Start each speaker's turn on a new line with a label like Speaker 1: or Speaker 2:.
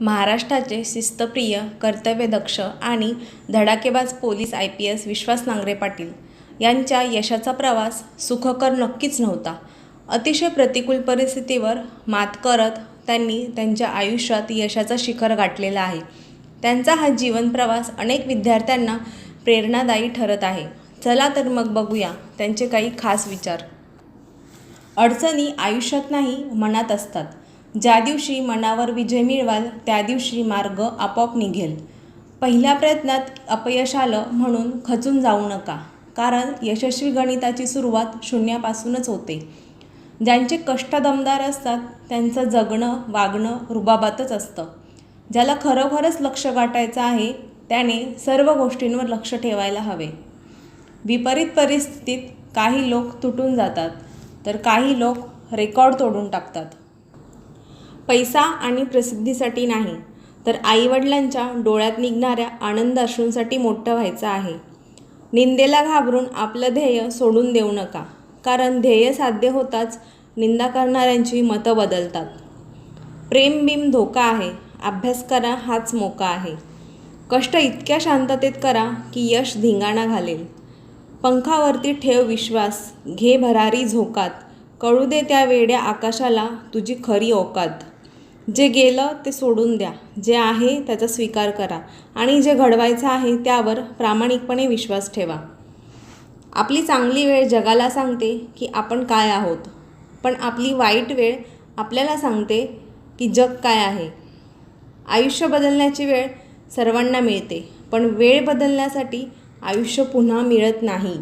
Speaker 1: महाराष्ट्राचे शिस्तप्रिय कर्तव्यदक्ष आणि धडाकेबाज police I P S Vishwas Nangare Patil यांच्या यशाचा प्रवास सुखकर नक्कीच नव्हता. अतिशय प्रतिकूल परिस्थितीवर मात करत त्यांनी त्यांच्या आयुष्यात यशाचा शिखर गाठलेला आहे. त्यांचा हा जीवन प्रवास अनेक विद्यार्थ्यांना प्रेरणादायी ठरत आहे. चला तर मग बघूया त्यांचे काही खास विचार. अडचणी आयुष्यात नाही मनात असतात. ज्या दिवशी मनावर विजय मिळवाल त्या दिवशी मार्ग आपोआप निघेल. पहिल्या प्रयत्नात अपयश आलं म्हणून खचून जाऊ नका कारण यशस्वी गणिताची सुरुवात शून्यापासूनच होते. ज्यांचे कष्ट दमदार असतात त्यांचं जगणं वागणं रुबाबातच असतं. ज्याला खरोखरच लक्ष गाठायचं आहे त्याने सर्व गोष्टींवर लक्ष ठेवायला हवे. विपरीत परिस्थितीत काही लोक तुटून जातात तर काही लोक रेकॉर्ड तोडून टाकतात. पैसा आणि प्रसिद्धीसाठी नाही तर आईवडिलांच्या डोळ्यात निघणाऱ्या आनंद अश्रूंसाठी मोठं व्हायचं आहे. निंदेला घाबरून आपलं ध्येय सोडून देऊ नका कारण ध्येय साध्य होताच निंदा करणाऱ्यांची मतं बदलतात. प्रेमबिम धोका आहे अभ्यास करा हाच मोका आहे. कष्ट इतक्या शांततेत करा की यश धिंगाणा घालेल. पंखावरती ठेव विश्वास घे भरारी झोकात कळू दे त्या वेड्या आकाशाला तुझी खरी औकात. जे गेलं ते सोडून द्या. जे आहे त्याचा स्वीकार करा. आणि जे घडवायचं आहे त्यावर प्रामाणिकपणे विश्वास ठेवा. आपली चांगली वेळ जगाला सांगते की आपण काय आहोत. पण आपली वाईट वेळ आपल्याला सांगते की जग काय आहे. आयुष्य बदलण्याची वेळ सर्वांना मिळते. पण वेळ बदलण्यासाठी आयुष्य पुन्हा मिळत नाही.